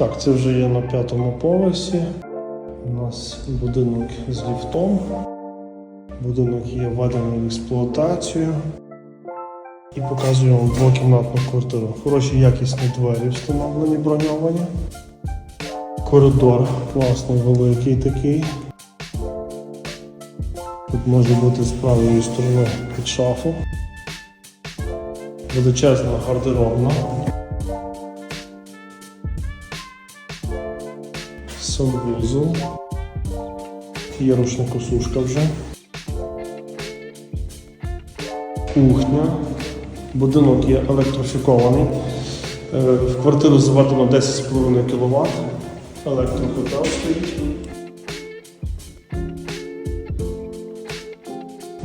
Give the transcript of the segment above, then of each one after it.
Так, це вже є на п'ятому поверсі. У нас будинок з ліфтом. Будинок є введений в експлуатацію. І показую вам двокімнатну квартиру. Хороші якісні двері встановлені, броньовані. Коридор класний, великий такий. Тут може бути з правої сторони під шафу. Величезна гардеробна. Санвузол. Є рушникосушка вже. Кухня. Будинок є електрифікований. Е, В квартиру заведено 10,5 кВт. Електрокотел стоїть.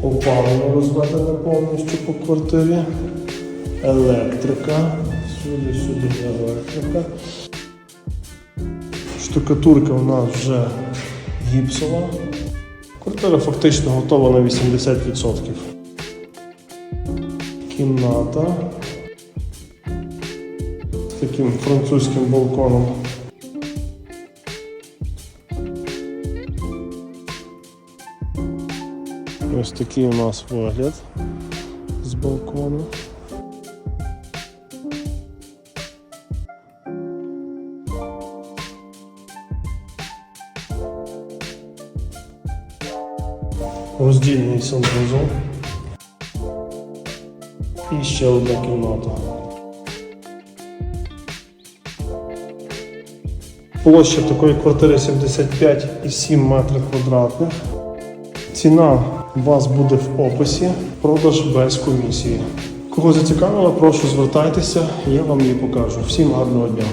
Опалення розведене повністю по квартирі. Електрика. Сюди, сюди електрика. Штукатурка у нас вже гіпсова. Квартира фактично готова на 80%. Кімната з таким французьким балконом. Ось такий у нас вигляд з балкону. Роздільний санвузол. І ще одна кімната. Площа такої квартири 75,7 метрів квадратних. Ціна у вас буде в описі. Продаж без комісії. Кого зацікавило, прошу звертайтеся, я вам її покажу. Всім гарного дня.